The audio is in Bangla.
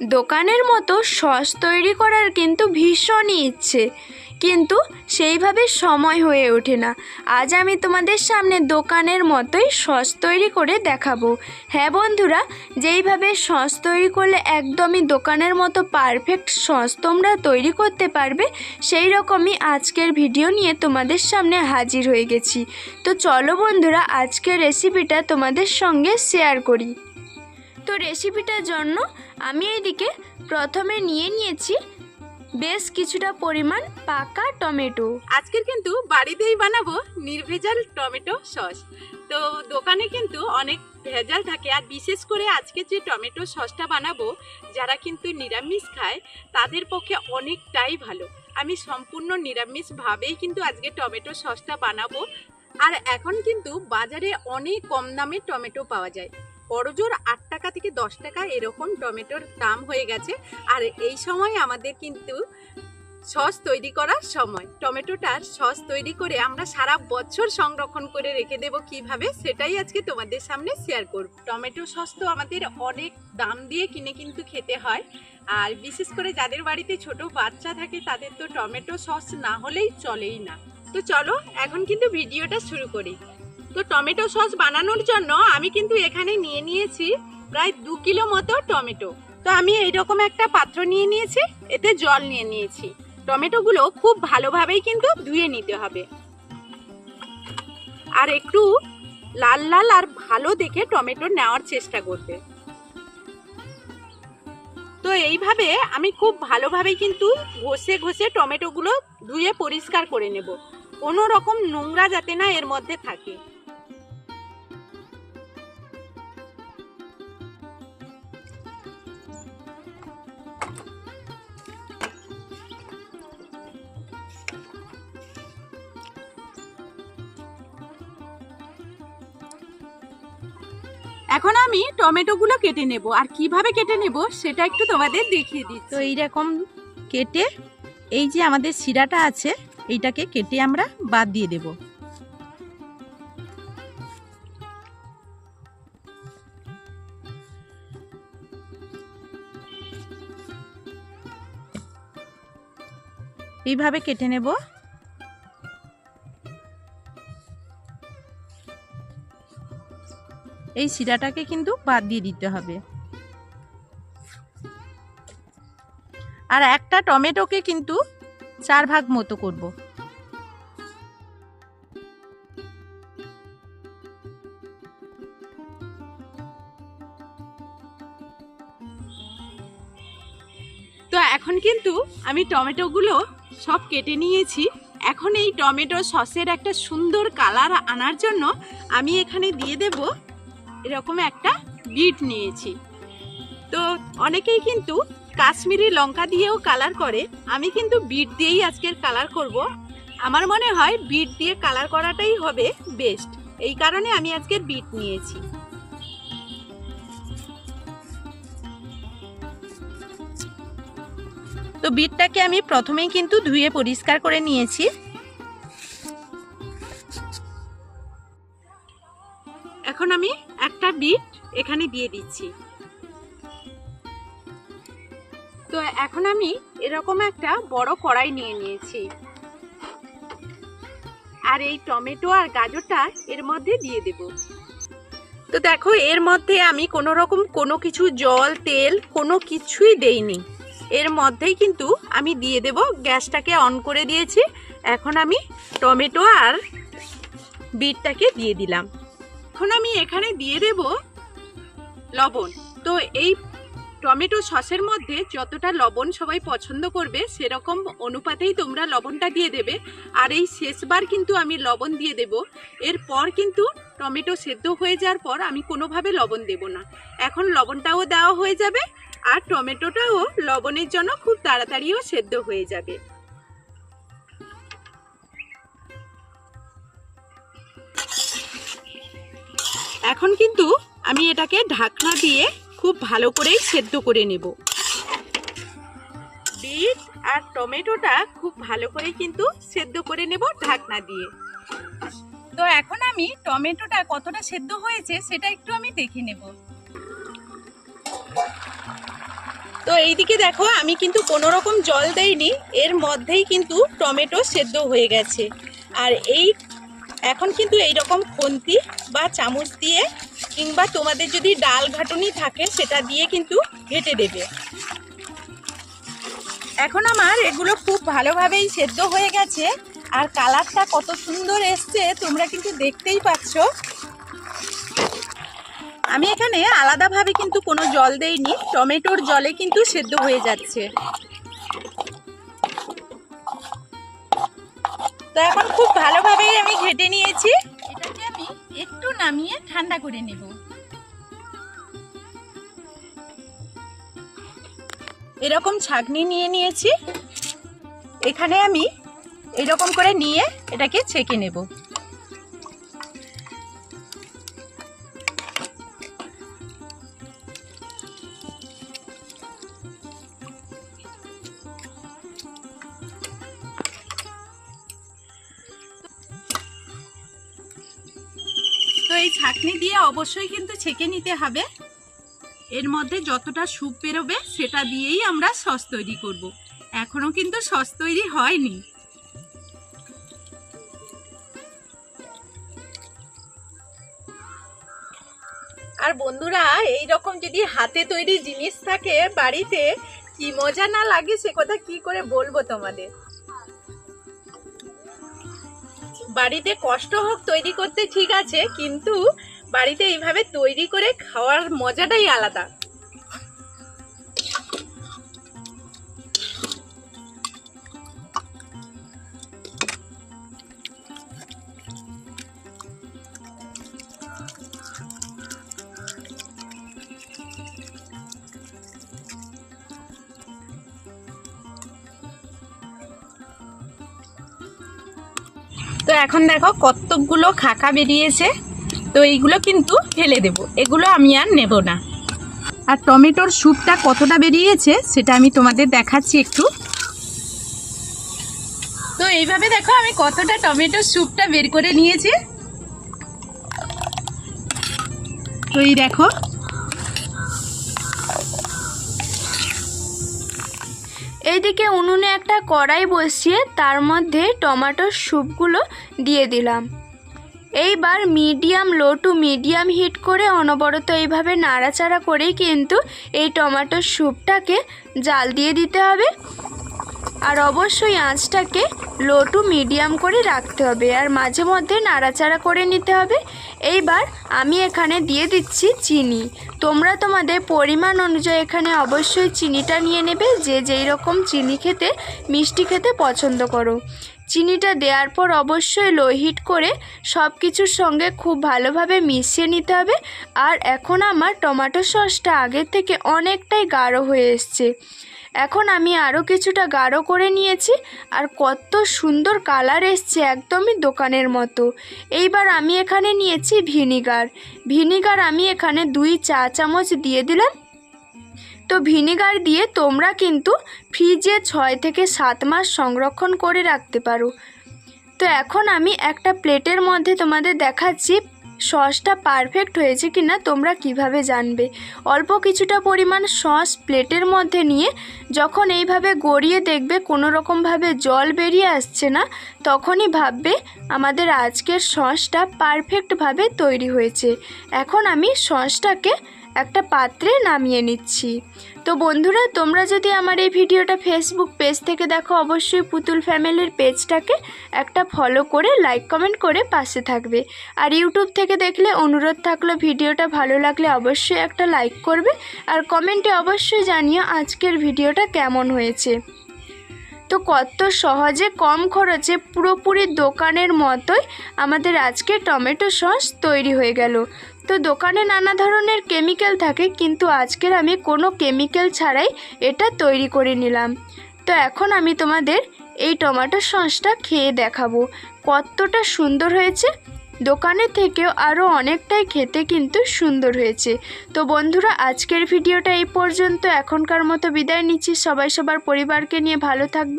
দোকানের মতো সস তৈরি করার কিন্তু ভীষণই ইচ্ছে। কিন্তু সেইভাবে সময় হয়ে ওঠে না। আজ আমি তোমাদের সামনে দোকানের মতোই সস তৈরি করে দেখাবো। হ্যাঁ বন্ধুরা, যেইভাবে সস তৈরি করলে একদমই দোকানের মতো পারফেক্ট সস তোমরা তৈরি করতে পারবে সেই রকমই আজকের ভিডিও নিয়ে তোমাদের সামনে হাজির হয়ে গেছি। তো চলো বন্ধুরা, আজকের রেসিপিটা তোমাদের সঙ্গে শেয়ার করি। তো রেসিপিটার জন্য আমি এইদিকে প্রথমে নিয়ে নিয়েছি বেশ কিছুটা পরিমাণ পাকা টমেটো। আজকের কিন্তু বাড়িতেই বানাবো নির্ভেজাল টমেটো সস। তো দোকানে কিন্তু অনেক ভেজাল থাকে আর বিশেষ করে আজকে যে টমেটো সসটা বানাবো, যারা কিন্তু নিরামিষ খায়, তাদের পক্ষে অনেকটাই ভালো। আমি সম্পূর্ণ নিরামিষভাবেই কিন্তু আজকে টমেটো সসটা বানাবো। আর এখন কিন্তু বাজারে অনেক কম দামে টমেটো পাওয়া যায়। বড়জোর আট টাকা থেকে দশ টাকা এরকম টমেটোর দাম হয়ে গেছে। আর এই সময় আমাদের কিন্তু সস তৈরি করার সময় টমেটোটার সস তৈরি করে আমরা সারা বছর সংরক্ষণ করে রেখে দেব কীভাবে, সেটাই আজকে তোমাদের সামনে শেয়ার করব। টমেটো সস তো আমাদের অনেক দাম দিয়ে কিনে কিন্তু খেতে হয়। আর বিশেষ করে যাদের বাড়িতে ছোট বাচ্চা থাকে, তাদের তো টমেটো সস না হলেই চলেই না। তো চলো, এখন কিন্তু ভিডিওটা শুরু করি। তো টমেটো সস বানানোর জন্য আমি কিন্তু এখানে নিয়ে নিয়েছি প্রায় দু কিলো মতো টমেটো। তো আমি এইরকম একটা পাত্র নিয়ে নিয়েছি, এতে জল নিয়ে নিয়েছি। টমেটোগুলো খুব ভালোভাবেই কিন্তু ধুয়ে নিতে হবে। আর একটু লাল লাল আর ভালো দেখে টমেটো নেওয়ার চেষ্টা করবে। তো এইভাবে আমি খুব ভালোভাবেই কিন্তু ঘষে ঘষে টমেটোগুলো ধুয়ে পরিষ্কার করে নেব। কোনো রকম নোংরা যাতে না এর মধ্যে থাকে। এখন আমি টমেটোগুলো কেটে নেব। আর কীভাবে কেটে নেব সেটা একটু তোমাদের দেখিয়ে দিচ্ছি। তো এইরকম কেটে এই যে আমাদের শিরাটা আছে, এইটাকে কেটে আমরা বাদ দিয়ে দেব। এইভাবে কেটে নেব। এই শিরাটাকে কিন্তু বাদ দিয়ে দিতে হবে। আর একটা টমেটোকে কিন্তু চার ভাগ মতো করব। তো এখন কিন্তু আমি টমেটোগুলো সব কেটে নিয়েছি। এখন এই টমেটো সসের একটা সুন্দর কালার আনার জন্য আমি এখানে দিয়ে দেব এরকম একটা বিট নিয়েছি। তো অনেকেই কিন্তু কাশ্মীরি লঙ্কা দিয়েও কালার করে, আমি কিন্তু বিট দিয়েই আজকের কালার করব। আমার মনে হয় বিট দিয়ে কালার করাটাই হবে বেস্ট এই কারণে আমি আজকের বিট নিয়েছি। তো বিটটাকে আমি প্রথমেই কিন্তু ধুয়ে পরিষ্কার করে নিয়েছি। এখন আমি একটা বিট এখানে দিয়ে দিচ্ছি। তো এখন আমি এরকম একটা বড় কড়াই নিয়ে নিয়েছি। আর এই টমেটো আর গাজরটা এর মধ্যে দিয়ে দেব। তো দেখো, এর মধ্যে আমি কোনো রকম কোনো কিছু জল, তেল কোনো কিছুই দেইনি। এর মধ্যেই কিন্তু আমি দিয়ে দেব, গ্যাসটাকে অন করে দিয়েছি। এখন আমি টমেটো আর বিটটাকে দিয়ে দিলাম। এখন আমি এখানে দিয়ে দেব লবণ। তো এই টমেটো সসের মধ্যে যতটা লবণ সবাই পছন্দ করবে, সেরকম অনুপাতেই তোমরা লবণটা দিয়ে দেবে। আর এই শেষবার কিন্তু আমি লবণ দিয়ে দেব। এরপর কিন্তু টমেটো সেদ্ধ হয়ে যাওয়ার পর আমি কোনোভাবে লবণ দেব না। এখন লবণটাও দেওয়া হয়ে যাবে, আর টমেটোটাও লবণের জন্য খুব তাড়াতাড়িও সেদ্ধ হয়ে যাবে। এখন কিন্তু আমি এটাকে ঢাকনা দিয়ে খুব ভালো করেই সেদ্ধ করে নেব। বিট আর টমেটোটা খুব ভালো করে কিন্তু সেদ্ধ করে নেব ঢাকনা দিয়ে। তো এখন আমি টমেটোটা কতটা সেদ্ধ হয়েছে সেটা একটু আমি দেখে নেব। তো এইদিকে দেখো, আমি কিন্তু কোনো রকম জল দেইনি, এর মধ্যেই কিন্তু টমেটো সেদ্ধ হয়ে গেছে। আর এই এখন কিন্তু এই রকম খুন্তি বা চামচ দিয়ে কিংবা তোমাদের যদি ডাল ঘাটুনি থাকে, সেটা দিয়ে কিন্তু ঘেটে দেবে। এখন আমার এগুলো খুব ভালোভাবেই সেদ্ধ হয়ে গেছে, আর কালারটা কত সুন্দর এসছে, তোমরা কিন্তু দেখতেই পাচ্ছ। আমি এখানে আলাদাভাবে কিন্তু কোনো জল দেইনি, টমেটোর জলে কিন্তু সেদ্ধ হয়ে যাচ্ছে। তো এখন খুব ভালোভাবেই আমি ঘেটে নিয়েছি। এটাকে আমি একটু নামিয়ে ঠান্ডা করে নেব। এরকম ছাঁকনি নিয়ে নিয়েছি। এখানে আমি এরকম করে নিয়ে এটাকে ছেঁকে নেব। এই ছাঁকনি দিয়ে অবশ্যই কিন্তু ছেঁকে নিতে হবে। এর মধ্যে যতটা স্যুপ বেরোবে সেটা দিয়েই আমরা সস তৈরি করব। এখনও কিন্তু সস তৈরি হয়নি। আর বন্ধুরা এই রকম যদি হাতে তৈরি জিনিস থাকে বাড়িতে, কি মজা না লাগে সে কথা কি করে বলব তোমাদের? বাড়িতে কষ্ট হোক তৈরি করতে ঠিক আছে, কিন্তু বাড়িতে এইভাবে তৈরি করে খাওয়ার মজাটাই আলাদা। তো এখন দেখো কতকগুলো খাকা বেরিয়েছে। তো এইগুলো কিন্তু ফেলে দেব। এগুলো আমি আর নেব না। আর টমেটোর স্যুপটা কতটা বেরিয়েছে, সেটা আমি তোমাদের দেখাচ্ছি একটু। তো এইভাবে দেখো আমি কতটা টমেটোর স্যুপটা বের করে নিয়েছি। তো এই দেখো এইদিকে উনুনে একটা কড়াই বসিয়ে তার মধ্যে টমেটোর স্যুপগুলো দিয়ে দিলাম। এইবার medium, low to medium heat করে অনবরত এইভাবে নাড়াচাড়া করেই কিন্তু এই টমেটোর স্যুপটাকে জাল দিয়ে দিতে হবে। আর অবশ্যই আঁচটাকে লো টু মিডিয়াম করে রাখতে হবে আর মাঝে মধ্যে নাড়াচাড়া করে নিতে হবে। এইবার আমি এখানে দিয়ে দিচ্ছি চিনি। তোমরা তোমাদের পরিমাণ অনুযায়ী এখানে অবশ্যই চিনিটা নিয়ে নেবে, যে যেই রকম চিনি খেতে, মিষ্টি খেতে পছন্দ করো। চিনিটা দেওয়ার পর অবশ্যই লো হিট করে সব কিছুর সঙ্গে খুব ভালোভাবে মিশিয়ে নিতে হবে। আর এখন আমার টমেটো সসটা আগের থেকে অনেকটাই গাঢ় হয়ে এসছে। এখন আমি আরও কিছুটা গাঢ় করে নিয়েছি আর কত সুন্দর কালার এসছে একদমই দোকানের মতো। এইবার আমি এখানে নিয়েছি ভিনিগার। ভিনিগার আমি এখানে দুই চা চামচ দিয়ে দিলাম। তো ভিনিগার দিয়ে তোমরা কিন্তু ফ্রিজে ছয় থেকে সাত মাস সংরক্ষণ করে রাখতে পারো। তো এখন আমি একটা প্লেটের মধ্যে তোমাদের দেখাচ্ছি সসটা পারফেক্ট হয়েছে কি না তোমরা কীভাবে জানবে? অল্প কিছুটা পরিমাণ সস প্লেটের মধ্যে নিয়ে যখন এইভাবে গড়িয়ে দেখবে কোনো রকমভাবে জল বেরিয়ে আসছে না, তখনই ভাববে আমাদের আজকের সসটা পারফেক্টভাবে তৈরি হয়েছে। এখন আমি সসটাকে একটা পাত্রে নামিয়ে নিচ্ছি। তো বন্ধুরা, তোমরা যদি আমার এই ভিডিওটা ফেসবুক পেজ থেকে দেখো, অবশ্যই পুতুল ফ্যামিলির পেজটাকে একটা ফলো করে লাইক কমেন্ট করে পাশে থাকবে। আর ইউটিউব থেকে দেখলে অনুরোধ থাকল, ভিডিওটা ভালো লাগলে অবশ্যই একটা লাইক করবে। আর কমেন্টে অবশ্যই জানিও আজকের ভিডিওটা কেমন হয়েছে। তো কত সহজে, কম খরচে পুরোপুরি দোকানের মতোই আমাদের আজকে টমেটো সস তৈরি হয়ে গেল। তো দোকানে নানা ধরনের কেমিক্যাল থাকে, কিন্তু আজকের আমি কোনো কেমিক্যাল ছাড়াই এটা তৈরি করে নিলাম। তো এখন আমি তোমাদের এই টমেটো সসটা খেয়ে দেখাবো। কতটা সুন্দর হয়েছে। দোকানের থেকেও আরও অনেকটাই খেতে কিন্তু সুন্দর হয়েছে। তো বন্ধুরা, আজকের ভিডিওটা এই পর্যন্ত। এখনকার মতো বিদায় নিচ্ছি। সবাই সবার পরিবারকে নিয়ে ভালো থাকবে।